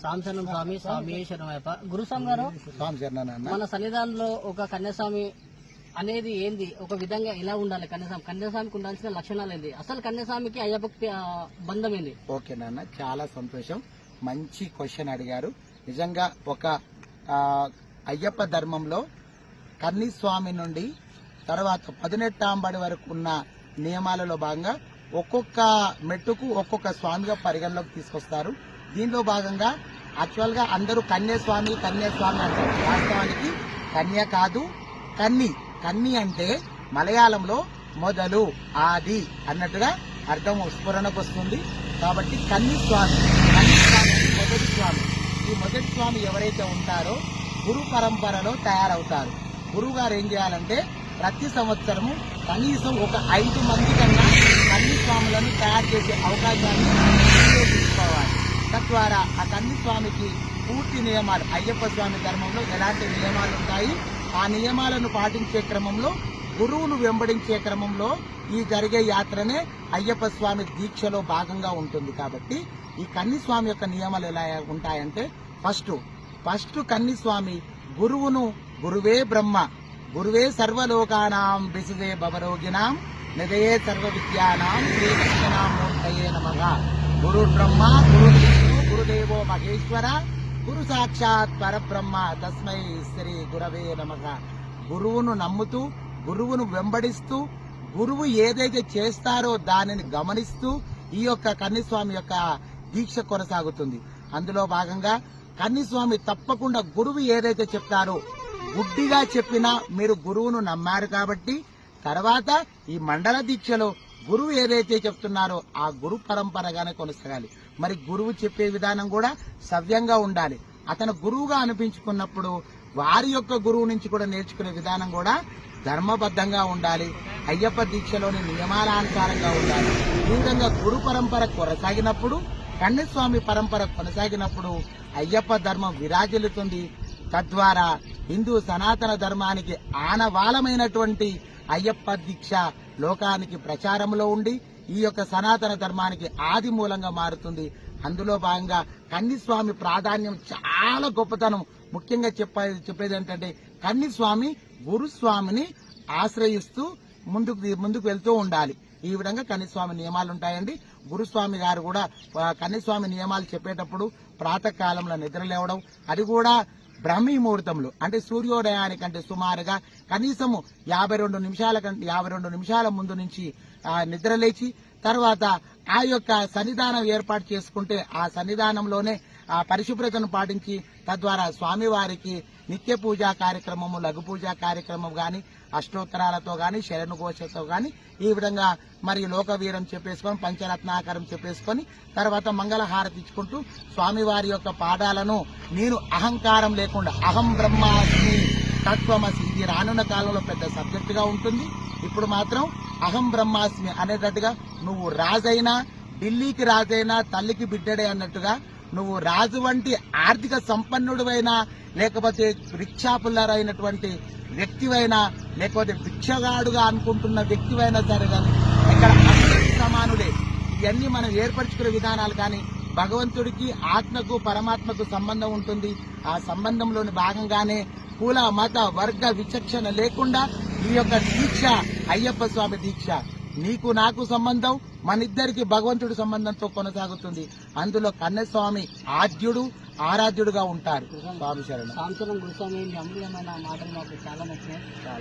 స్వామి స్వామి శరణమయ్యప్ప. గురుస్వామి గారు స్వామి శరణన్న మన సన్నిధానంలో ఒక కన్యాస్వామి అనేది ఏంది? ఒక విధంగా ఎలా ఉండాలి కన్యాస్వామి? కన్యాస్వామికి ఉండాల్సిన లక్షణాలు ఏంది? అసలు కన్యాస్వామికి అయ్యప్పకి బంధం ఏంది? ఓకే నాన్న చాలా సంతోషం. మంచి క్వశ్చన్ అడిగారు. నిజంగా ఒక అయ్యప్ప ధర్మంలో కన్నిస్వామి నుండి తర్వాత పదినెట్టాంబడి వరకు ఉన్న నియమాలలో భాగంగా ఒక్కొక్క మెట్టుకు ఒక్కొక్క స్వామిగా పరిగణలోకి తీసుకొస్తారు. దీనిలో భాగంగా యాక్చువల్గా అందరూ కన్యాస్వామి కన్యాస్వామి అంటారు. వాస్తవానికి కన్య కాదు కన్ని. కన్ని అంటే మలయాళంలో మొదలు ఆది అన్నట్టుగా అర్థం స్ఫురణకు వస్తుంది. కాబట్టి కన్ని స్వామి కన్ని స్వామి మొదటి స్వామి. ఈ మొదటి స్వామి ఎవరైతే ఉంటారో గురు పరంపరలో తయారవుతారు. గురువు గారు ఏం చేయాలంటే ప్రతి సంవత్సరము కనీసం ఒక ఐదు మంది కన్నా కన్ని స్వాములను తయారు చేసే అవకాశాన్ని తీసుకోవాలి తద్వారా ఆ కంది స్వామికి పూర్తి నియమాలు అయ్యప్ప స్వామి ధర్మంలో ఎలాంటి నియమాలు ఉంటాయి? ఆ నియమాలను పాటించే క్రమంలో గురువును వెంబడించే క్రమంలో ఈ జరిగే యాత్రనే అయ్యప్ప స్వామి దీక్షలో భాగంగా ఉంటుంది కాబట్టి ఈ కన్ని స్వామి యొక్క నియమాలు ఎలా ఉంటాయంటే ఫస్ట్ ఫస్ట్ కన్ని స్వామి గురువును గురువే బ్రహ్మ గురువే సర్వలోకానాం బిసుదే భవరోగినాం నిదయే సర్వ విద్యానాం శ్రీకృష్ణనామూర్తయే నమః. గురు బ్రహ్మ గురు గురుదేవో మహేశ్వర గురు సాక్షాత్ పరబ్రహ్మ తస్మై శ్రీ గురవే నమక గురువును నమ్ముతూ గురువును వెంబడిస్తూ గురువు ఏదైతే చేస్తారో దానిని గమనిస్తూ ఈ యొక్క కన్నిస్వామి యొక్క దీక్ష కొనసాగుతుంది. అందులో భాగంగా కన్నిస్వామి తప్పకుండా గురువు ఏదైతే చెప్తారో గుడ్డిగా చెప్పినా మీరు గురువును నమ్మారు కాబట్టి తర్వాత ఈ మండల దీక్షలో గురువు ఏదైతే చెప్తున్నారో ఆ గురు పరంపరగానే కొనసాగాలి. మరి గురువు చెప్పే విధానం కూడా సవ్యంగా ఉండాలి. అతను గురువుగా అనిపించుకున్నప్పుడు వారి యొక్క గురువు నుంచి కూడా నేర్చుకునే విధానం కూడా ధర్మబద్ధంగా ఉండాలి. అయ్యప్ప దీక్షలోని నియమాలానుసారంగా ఉండాలి. ఈ విధంగా గురు పరంపర కొనసాగినప్పుడు కన్నస్వామి పరంపర కొనసాగినప్పుడు అయ్యప్ప ధర్మం విరాజిల్లుతుంది. తద్వారా హిందూ సనాతన ధర్మానికి ఆనవాలమైనటువంటి అయ్యప్ప దీక్ష లోకానికి ప్రచారంలో ఉండి ఈ యొక్క సనాతన ధర్మానికి ఆది మూలంగా మారుతుంది. అందులో భాగంగా కన్నిస్వామి ప్రాధాన్యం చాలా గొప్పతనం. ముఖ్యంగా చెప్పేది చెప్పేది ఏంటంటే కన్నిస్వామి గురుస్వామిని ఆశ్రయిస్తూ ముందుకు ముందుకు వెళ్తూ ఉండాలి. ఈ విధంగా కన్నిస్వామి నియమాలు ఉంటాయండి. గురుస్వామి గారు కూడా కన్నిస్వామి నియమాలు చెప్పేటప్పుడు ప్రాతకాలంలో నిద్ర లేవడం అది కూడా బ్రహ్మీ ముహూర్తంలో అంటే సూర్యోదయానికంటే సుమారుగా కనీసము యాభై రెండు నిమిషాల కంటే యాభై రెండు నిమిషాల ముందు నుంచి నిద్రలేచి నిద్ర లేచి తర్వాత ఆ యొక్క సన్నిధానం ఏర్పాటు చేసుకుంటే ఆ సన్నిధానంలోనే ఆ పరిశుభ్రతను పాటించి తద్వారా స్వామివారికి నిత్య పూజా కార్యక్రమము లఘు పూజా కార్యక్రమం గాని అష్టోత్తరాలతో గాని శరణుఘోషతో గాని ఈ విధంగా మరి లోకవీరం చెప్పేసుకొని పంచరత్నాకారం చెప్పేసుకొని తర్వాత మంగళహారతి ఇచ్చుకుంటూ స్వామివారి యొక్క పాదాలను నేను అహంకారం లేకుండా అహం బ్రహ్మాస్మి తత్వమసి ఇది రానున్న కాలంలో పెద్ద సబ్జెక్టుగా ఉంటుంది. ఇప్పుడు మాత్రం అహం బ్రహ్మాస్మి అనేటట్టుగా నువ్వు రాజైనా ఢిల్లీకి రాజైనా తల్లికి బిడ్డడే అన్నట్టుగా నువ్వు రాజు వంటి ఆర్థిక సంపన్నుడివైనా లేకపోతే రిక్షాపుల్లరైనటువంటి వ్యక్తివైనా లేకపోతే భిక్షగాడుగా అనుకుంటున్న వ్యక్తివైనా సరే కానీ ఇక్కడ అందరూ సమానులే. ఇవన్నీ మనం ఏర్పరచుకునే విధానాలు కానీ భగవంతుడికి ఆత్మకు పరమాత్మకు సంబంధం ఉంటుంది. ఆ సంబంధంలోని భాగంగానే కుల మత వర్గ విచక్షణ లేకుండా ఈ యొక్క దీక్ష అయ్యప్ప స్వామి దీక్ష. నీకు నాకు సంబంధం మనిద్దరికి భగవంతుడి సంబంధంతో కొనసాగుతుంది. అందులో కన్నస్వామి ఆద్యుడు ఆరాధ్యుడుగా ఉంటారు. స్వామి శరణం. గురుస్వామి అమూల్యమైన మాటలు మాకు చాలా నచ్చినాయి